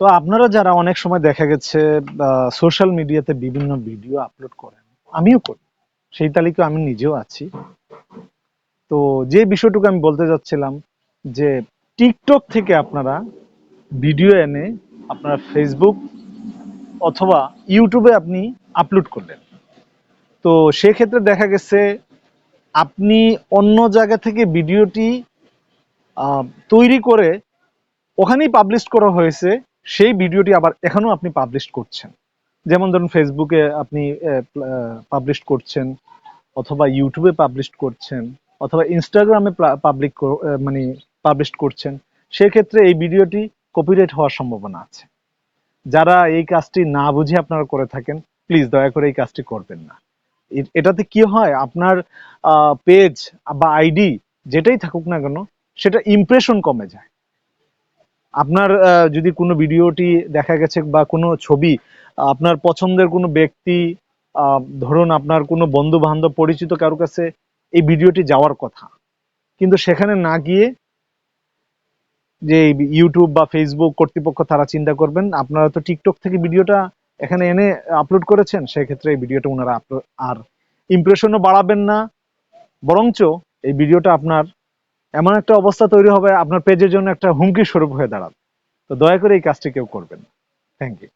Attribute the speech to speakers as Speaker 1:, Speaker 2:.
Speaker 1: তো আপনারা যারা অনেক সময় দেখা গেছে সোশ্যাল মিডিয়াতে বিভিন্ন ভিডিও আপলোড করেন, আমিও করি। সেই তালিকা আমি নিজেও আছি। তো যে বিষয়টুকু আমি বলতে যাচ্ছিলাম যে টিকটক থেকে আপনারা ভিডিও এনে আপনার ফেসবুক অথবা ইউটিউবে আপনি আপলোড করলেন। তো সেক্ষেত্রে দেখা গেছে, আপনি অন্য জায়গা থেকে ভিডিওটি তৈরি করে ওখানেই পাবলিশ করা হয়েছে। সেই ভিডিওটি আবার এখনও আপনি পাবলিশ করছেন। যেমন ধরুন ফেসবুকে আপনি পাবলিশ করছেন, অথবা ইউটিউবে পাবলিশ করছেন, অথবা ইনস্টাগ্রামে পাবলিক মানে পাবলিশ করছেন, সেক্ষেত্রে এই ভিডিওটি কপিরাইট হওয়ার সম্ভাবনা আছে। যারা এই কাজটি না বুঝে আপনারা করে থাকেন প্লিজ দয়া করে এই কাজটি করবেন না। এটাতে কি হয়? আপনার পেজ বা আইডি যেটাই থাকুক না কেন, সেটা ইমপ্রেশন কমে যায়। আপনার যদি কোনো ভিডিওটি দেখা গেছে বা কোনো ছবি, আপনার পছন্দের কোনো ব্যক্তি ধরুন আপনার কোনো বন্ধু বান্ধব পরিচিত কারও কাছে এই ভিডিওটি যাওয়ার কথা। কিন্তু সেখানে না গিয়ে যে ইউটিউব বা ফেসবুক কর্তৃপক্ষ তারা চিন্তা করবেন, আপনারা তো টিকটক থেকে ভিডিওটা এখানে এনে আপলোড করেছেন, সেক্ষেত্রে এই ভিডিওটা ওনারা আর ইমপ্রেশনও বাড়াবেন না। বরঞ্চ এই ভিডিওটা আপনার এমন একটা অবস্থা তৈরি হবে, আপনার পেজের জন্য একটা হুমকি স্বরূপ হয়ে দাঁড়াবে। তো দয়া করে এই কাজটি কেউ করবেন থ্যাংক ইউ